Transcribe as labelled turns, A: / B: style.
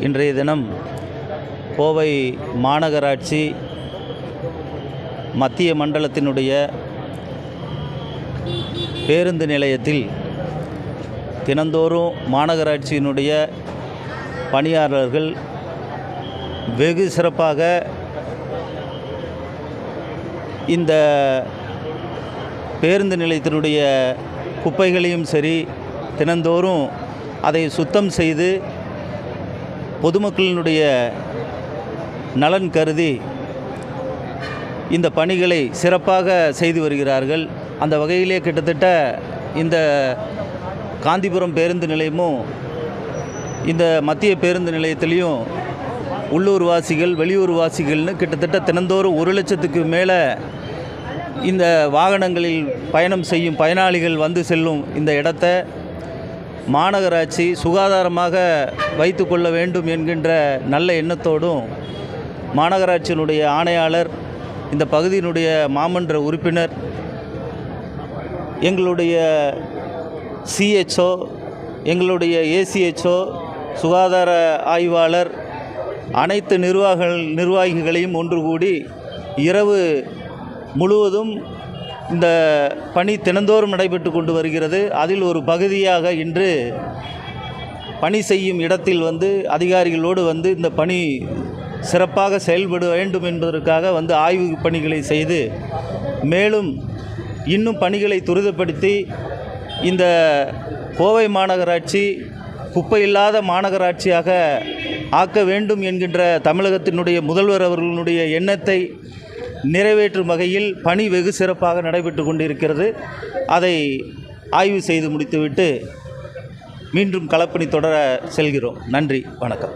A: இன்றைய தினம் கோவை மாநகராட்சி மத்திய மண்டலத்தினுடைய பேருந்து நிலையத்தில் தினந்தோறும் மாநகராட்சியினுடைய பணியாளர்கள் வெகு சிறப்பாக இந்த பேருந்து நிலையத்தினுடைய குப்பைகளையும் சரி தினந்தோறும் அதை சுத்தம் செய்து பொதுமக்களினுடைய நலன் கருதி இந்த பணிகளை சிறப்பாக செய்து வருகிறார்கள். அந்த வகையிலே கிட்டத்தட்ட இந்த காந்திபுரம் பேருந்து நிலையமும் இந்த மத்திய பேருந்து நிலையத்திலையும் உள்ளூர் வாசிகள் வெளியூர் வாசிகள்னு கிட்டத்தட்ட தினந்தோறும் ஒரு லட்சத்துக்கு மேலே இந்த வாகனங்களில் பயணம் செய்யும் பயனாளிகள் வந்து செல்லும் இந்த இடத்த மாநகராட்சி சுகாதாரமாக வைத்து கொள்ள வேண்டும் என்கின்ற நல்ல எண்ணத்தோடும் மாநகராட்சியினுடைய ஆணையாளர் இந்த பகுதியினுடைய மாமன்ற உறுப்பினர் எங்களுடைய சிஹெச்ஓ எங்களுடைய ஏசிஹெச்ஓ சுகாதார ஆய்வாளர் அனைத்து நிர்வாக நிர்வாகிகளையும் ஒன்று கூடி இரவு முழுவதும் இந்த பணி தினந்தோறும் நடைபெற்று கொண்டு வருகிறது. அதில் ஒரு பகுதியாக இன்று பணி செய்யும் இடத்தில் வந்து அதிகாரிகளோடு வந்து இந்த பணி சிறப்பாக செயல்பட வேண்டும் என்பதற்காக வந்து ஆய்வு பணிகளை செய்து மேலும் இன்னும் பணிகளை துரிதப்படுத்தி இந்த கோவை மாநகராட்சி குப்பை இல்லாத மாநகராட்சியாக ஆக்க வேண்டும் என்கின்ற தமிழகத்தினுடைய முதல்வர் அவர்களுடைய எண்ணத்தை நிறைவேற்றும் வகையில் பணி வெகு சிறப்பாக நடைபெற்று கொண்டிருக்கிறது. அதை ஆய்வு செய்து முடித்துவிட்டு மீண்டும் களப்பணி தொடர செல்கிறோம். நன்றி. வணக்கம்.